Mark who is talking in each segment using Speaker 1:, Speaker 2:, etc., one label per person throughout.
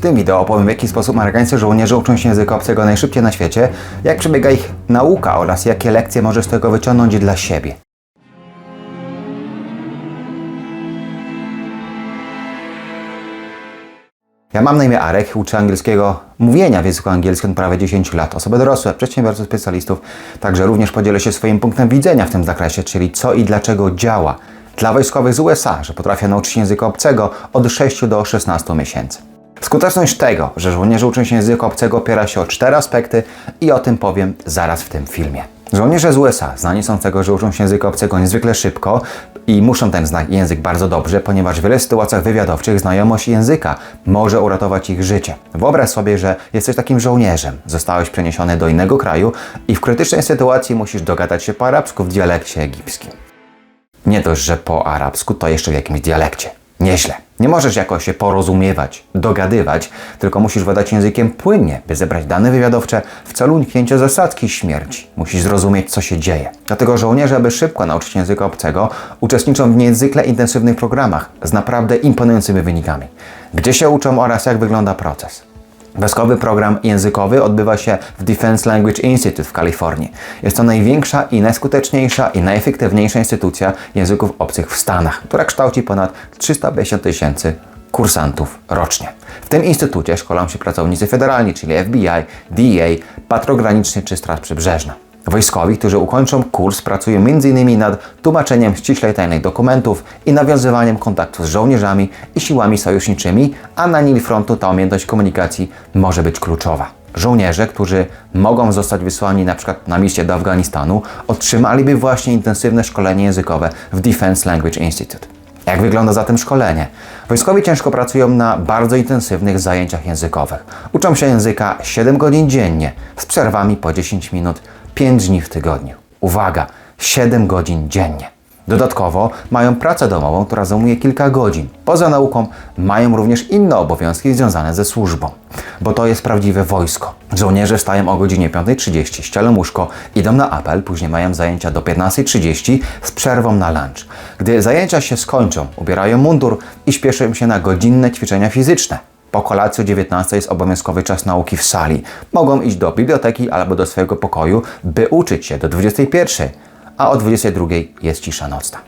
Speaker 1: W tym wideo opowiem w jaki sposób amerykańscy żołnierze uczą się języka obcego najszybciej na świecie, jak przebiega ich nauka oraz jakie lekcje możesz z tego wyciągnąć dla siebie. Ja mam na imię Arek, uczę angielskiego mówienia w języku angielskim od prawie 10 lat. Osoby dorosłe, przedsiębiorców, specjalistów. Także również podzielę się swoim punktem widzenia w tym zakresie, czyli co i dlaczego działa dla wojskowych z USA, że potrafią nauczyć się języka obcego od 6 do 16 miesięcy. Skuteczność tego, że żołnierze uczą się języka obcego opiera się o cztery aspekty i o tym powiem zaraz w tym filmie. Żołnierze z USA znani są z tego, że uczą się języka obcego niezwykle szybko i muszą ten zna- język bardzo dobrze, ponieważ w wielu sytuacjach wywiadowczych znajomość języka może uratować ich życie. Wyobraź sobie, że jesteś takim żołnierzem, zostałeś przeniesiony do innego kraju i w krytycznej sytuacji musisz dogadać się po arabsku w dialekcie egipskim. Nie dość, że po arabsku, to jeszcze w jakimś dialekcie. Nieźle. Nie możesz jakoś się porozumiewać, dogadywać, tylko musisz władać językiem płynnie, by zebrać dane wywiadowcze w celu uniknięcia zasadzki śmierci. Musisz zrozumieć, co się dzieje. Dlatego żołnierze, aby szybko nauczyć języka obcego, uczestniczą w niezwykle intensywnych programach z naprawdę imponującymi wynikami. Gdzie się uczą oraz jak wygląda proces. Wojskowy program językowy odbywa się w Defense Language Institute w Kalifornii. Jest to największa i najskuteczniejsza i najefektywniejsza instytucja języków obcych w Stanach, która kształci ponad 350 tysięcy kursantów rocznie. W tym instytucie szkolą się pracownicy federalni, czyli FBI, DEA, Patrol Graniczny czy Straż Przybrzeżna. Wojskowi, którzy ukończą kurs, pracują m.in. nad tłumaczeniem ściślej tajnych dokumentów i nawiązywaniem kontaktu z żołnierzami i siłami sojuszniczymi, a na linii frontu ta umiejętność komunikacji może być kluczowa. Żołnierze, którzy mogą zostać wysłani na przykład na misję do Afganistanu, otrzymaliby właśnie intensywne szkolenie językowe w Defense Language Institute. Jak wygląda zatem szkolenie? Wojskowi ciężko pracują na bardzo intensywnych zajęciach językowych. Uczą się języka 7 godzin dziennie, z przerwami po 10 minut, 5 dni w tygodniu. Uwaga, 7 godzin dziennie. Dodatkowo mają pracę domową, która zajmuje kilka godzin. Poza nauką mają również inne obowiązki związane ze służbą, bo to jest prawdziwe wojsko. Żołnierze wstają o godzinie 5.30, ścielą łóżko, idą na apel, później mają zajęcia do 15.30 z przerwą na lunch. Gdy zajęcia się skończą, ubierają mundur i śpieszą się na godzinne ćwiczenia fizyczne. Po kolacji o 19 jest obowiązkowy czas nauki w sali. Mogą iść do biblioteki albo do swojego pokoju, by uczyć się do 21 a o 22 jest cisza nocna.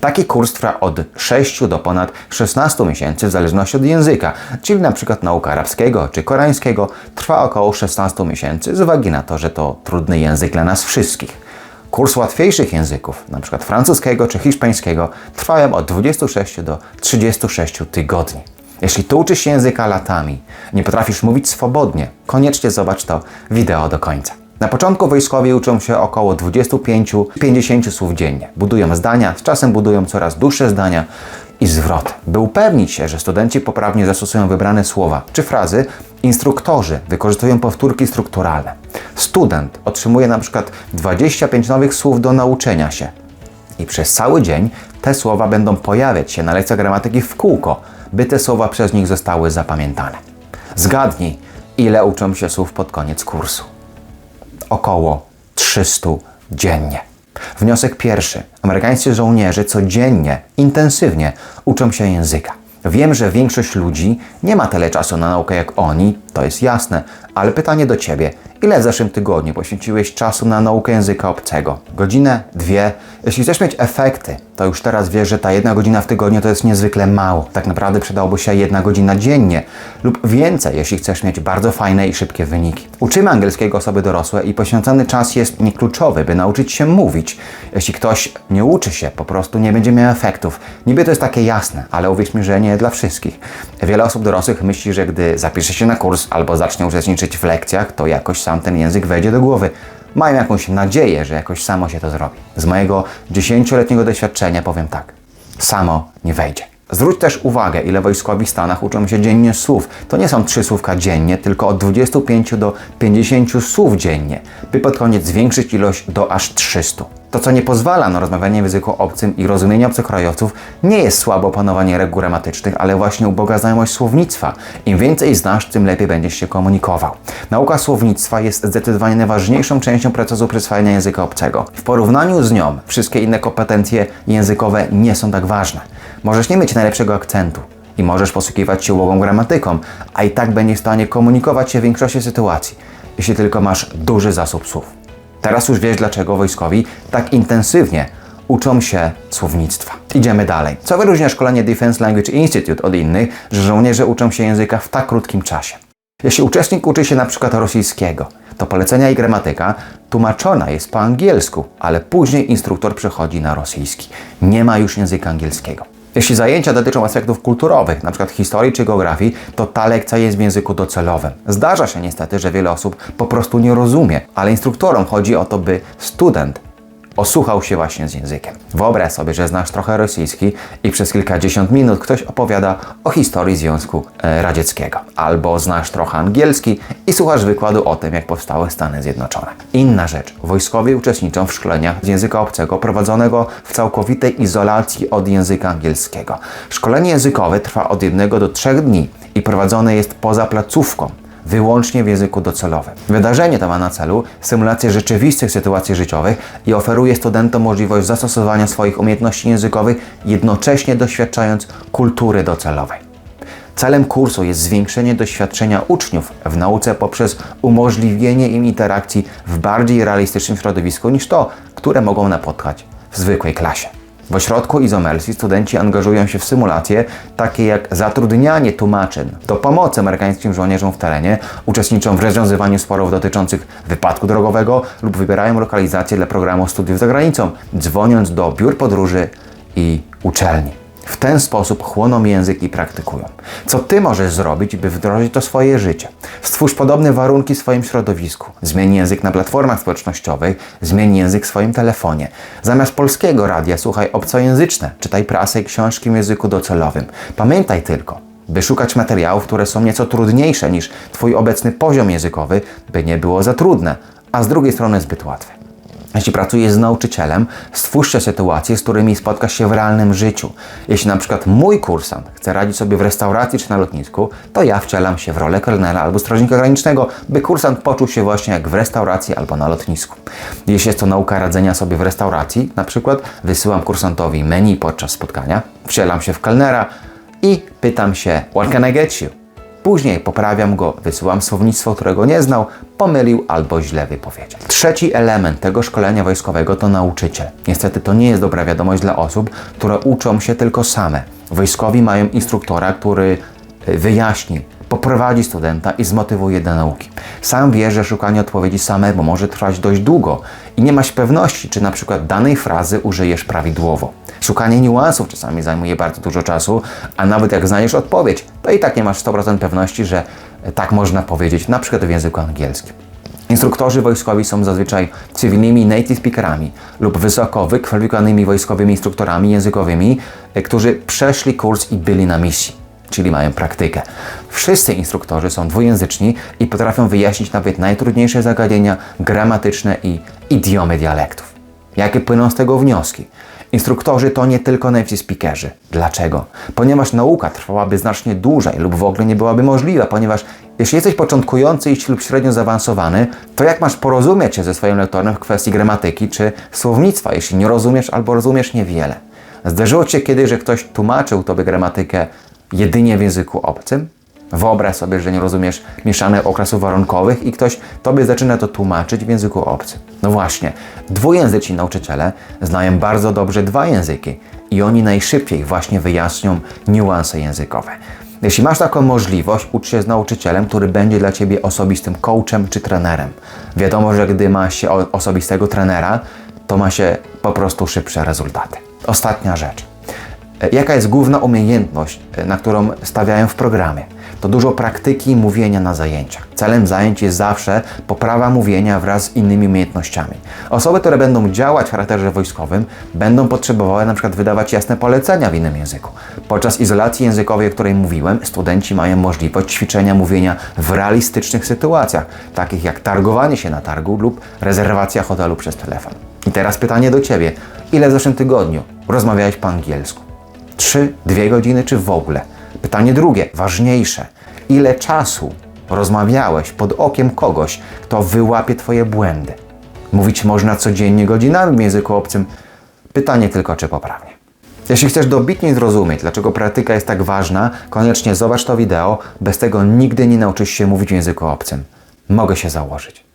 Speaker 1: Taki kurs trwa od 6 do ponad 16 miesięcy w zależności od języka, czyli na przykład nauka arabskiego czy koreańskiego trwa około 16 miesięcy z uwagi na to, że to trudny język dla nas wszystkich. Kurs łatwiejszych języków, np. francuskiego czy hiszpańskiego, trwają od 26 do 36 tygodni. Jeśli tu uczysz języka latami, nie potrafisz mówić swobodnie, koniecznie zobacz to wideo do końca. Na początku wojskowi uczą się około 25-50 słów dziennie. Budują zdania, z czasem budują coraz dłuższe zdania i zwrot. By upewnić się, że studenci poprawnie zastosują wybrane słowa czy frazy, instruktorzy wykorzystują powtórki strukturalne. Student otrzymuje na przykład 25 nowych słów do nauczenia się. I przez cały dzień te słowa będą pojawiać się na lekcjach gramatyki w kółko, by te słowa przez nich zostały zapamiętane. Zgadnij, ile uczą się słów pod koniec kursu około 300 dziennie. Wniosek pierwszy. Amerykańscy żołnierze codziennie, intensywnie uczą się języka. Wiem, że większość ludzi nie ma tyle czasu na naukę jak oni, to jest jasne, ale pytanie do Ciebie. Ile w zeszłym tygodniu poświęciłeś czasu na naukę języka obcego? Godzinę? Dwie? Jeśli chcesz mieć efekty, to już teraz wiesz, że ta jedna godzina w tygodniu to jest niezwykle mało. Tak naprawdę przydałoby się jedna godzina dziennie lub więcej, jeśli chcesz mieć bardzo fajne i szybkie wyniki. Uczymy angielskiego osoby dorosłe i poświęcony czas jest niekluczowy, by nauczyć się mówić. Jeśli ktoś nie uczy się, po prostu nie będzie miał efektów. Niby to jest takie jasne, ale uwierz mi, że nie dla wszystkich. Wiele osób dorosłych myśli, że gdy zapisze się na kurs albo zacznie uczestniczyć w lekcjach, to jakoś sam ten język wejdzie do głowy. Mają jakąś nadzieję, że jakoś samo się to zrobi. Z mojego 10-letniego doświadczenia powiem tak. Samo nie wejdzie. Zwróć też uwagę, ile wojskowi w Stanach uczą się dziennie słów. To nie są trzy słówka dziennie, tylko od 25 do 50 słów dziennie, by pod koniec zwiększyć ilość do aż 300. To, co nie pozwala na rozmawianie w języku obcym i rozumienie obcokrajowców, nie jest słabo opanowanie reguł gramatycznych, ale właśnie uboga znajomość słownictwa. Im więcej znasz, tym lepiej będziesz się komunikował. Nauka słownictwa jest zdecydowanie najważniejszą częścią procesu przyswajania języka obcego. W porównaniu z nią, wszystkie inne kompetencje językowe nie są tak ważne. Możesz nie mieć najlepszego akcentu, i możesz posługiwać się łogą gramatyką, a i tak będziesz w stanie komunikować się w większości sytuacji, jeśli tylko masz duży zasób słów. Teraz już wiesz, dlaczego wojskowi tak intensywnie uczą się słownictwa. Idziemy dalej. Co wyróżnia szkolenie Defense Language Institute od innych, że żołnierze uczą się języka w tak krótkim czasie? Jeśli uczestnik uczy się na przykład rosyjskiego, to polecenia i gramatyka tłumaczona jest po angielsku, ale później instruktor przechodzi na rosyjski. Nie ma już języka angielskiego. Jeśli zajęcia dotyczą aspektów kulturowych, np. historii czy geografii, to ta lekcja jest w języku docelowym. Zdarza się niestety, że wiele osób po prostu nie rozumie, ale instruktorom chodzi o to, by student osłuchał się właśnie z językiem. Wyobraź sobie, że znasz trochę rosyjski i przez kilkadziesiąt minut ktoś opowiada o historii Związku e, Radzieckiego. Albo znasz trochę angielski i słuchasz wykładu o tym, jak powstały Stany Zjednoczone. Inna rzecz. Wojskowi uczestniczą w szkoleniach z języka obcego prowadzonego w całkowitej izolacji od języka angielskiego. Szkolenie językowe trwa od jednego do trzech dni i prowadzone jest poza placówką wyłącznie w języku docelowym. Wydarzenie to ma na celu symulację rzeczywistych sytuacji życiowych i oferuje studentom możliwość zastosowania swoich umiejętności językowych, jednocześnie doświadczając kultury docelowej. Celem kursu jest zwiększenie doświadczenia uczniów w nauce poprzez umożliwienie im interakcji w bardziej realistycznym środowisku niż to, które mogą napotkać w zwykłej klasie. W ośrodku Izomersji studenci angażują się w symulacje takie jak zatrudnianie tłumaczeń do pomocy amerykańskim żołnierzom w terenie, uczestniczą w rozwiązywaniu sporów dotyczących wypadku drogowego lub wybierają lokalizację dla programu studiów za granicą, dzwoniąc do biur podróży i uczelni. W ten sposób chłoną język i praktykują. Co ty możesz zrobić, by wdrożyć to swoje życie? Stwórz podobne warunki w swoim środowisku. Zmień język na platformach społecznościowych, zmień język w swoim telefonie. Zamiast polskiego radia słuchaj obcojęzyczne, czytaj prasę i książki w języku docelowym. Pamiętaj tylko, by szukać materiałów, które są nieco trudniejsze niż Twój obecny poziom językowy, by nie było za trudne, a z drugiej strony zbyt łatwe. Jeśli pracujesz z nauczycielem, stwórzcie sytuacje, z którymi spotkasz się w realnym życiu. Jeśli na przykład mój kursant chce radzić sobie w restauracji czy na lotnisku, to ja wcielam się w rolę kelnera albo strażnika granicznego, by kursant poczuł się właśnie jak w restauracji albo na lotnisku. Jeśli jest to nauka radzenia sobie w restauracji, na przykład wysyłam kursantowi menu podczas spotkania, wcielam się w kelnera i pytam się, what can I get you? Później poprawiam go, wysyłam słownictwo, którego nie znał, pomylił albo źle wypowiedział. Trzeci element tego szkolenia wojskowego to nauczyciel. Niestety to nie jest dobra wiadomość dla osób, które uczą się tylko same. Wojskowi mają instruktora, który y, wyjaśni, poprowadzi studenta i zmotywuje do nauki. Sam wie, że szukanie odpowiedzi samemu może trwać dość długo i nie masz pewności, czy na przykład danej frazy użyjesz prawidłowo. Szukanie niuansów czasami zajmuje bardzo dużo czasu, a nawet jak znajdziesz odpowiedź, to i tak nie masz 100% pewności, że tak można powiedzieć, na przykład w języku angielskim. Instruktorzy wojskowi są zazwyczaj cywilnymi native speakerami lub wysoko wykwalifikowanymi wojskowymi instruktorami językowymi, którzy przeszli kurs i byli na misji czyli mają praktykę. Wszyscy instruktorzy są dwujęzyczni i potrafią wyjaśnić nawet najtrudniejsze zagadnienia gramatyczne i idiomy dialektów. Jakie płyną z tego wnioski? Instruktorzy to nie tylko native speakerzy. Dlaczego? Ponieważ nauka trwałaby znacznie dłużej lub w ogóle nie byłaby możliwa, ponieważ jeśli jesteś początkujący lub średnio zaawansowany, to jak masz porozumieć się ze swoim lektorem w kwestii gramatyki czy słownictwa, jeśli nie rozumiesz albo rozumiesz niewiele? Zdarzyło Ci się kiedyś, że ktoś tłumaczył Tobie gramatykę jedynie w języku obcym? Wyobraź sobie, że nie rozumiesz mieszanych okresów warunkowych i ktoś tobie zaczyna to tłumaczyć w języku obcym. No właśnie, dwujęzyczni nauczyciele znają bardzo dobrze dwa języki i oni najszybciej właśnie wyjaśnią niuanse językowe. Jeśli masz taką możliwość, ucz się z nauczycielem, który będzie dla Ciebie osobistym coachem czy trenerem. Wiadomo, że gdy ma się osobistego trenera, to ma się po prostu szybsze rezultaty. Ostatnia rzecz. E, jaka jest główna umiejętność, e, na którą stawiają w programie? To dużo praktyki mówienia na zajęciach. Celem zajęć jest zawsze poprawa mówienia wraz z innymi umiejętnościami. Osoby, które będą działać w charakterze wojskowym, będą potrzebowały na przykład wydawać jasne polecenia w innym języku. Podczas izolacji językowej, o której mówiłem, studenci mają możliwość ćwiczenia mówienia w realistycznych sytuacjach, takich jak targowanie się na targu lub rezerwacja hotelu przez telefon. I teraz pytanie do Ciebie. Ile w zeszłym tygodniu rozmawiałeś po angielsku? Trzy, dwie godziny czy w ogóle? Pytanie drugie, ważniejsze. Ile czasu rozmawiałeś pod okiem kogoś, kto wyłapie Twoje błędy? Mówić można codziennie godzinami w języku obcym. Pytanie tylko, czy poprawnie. Jeśli chcesz dobitnie zrozumieć, dlaczego praktyka jest tak ważna, koniecznie zobacz to wideo. Bez tego nigdy nie nauczysz się mówić w języku obcym. Mogę się założyć.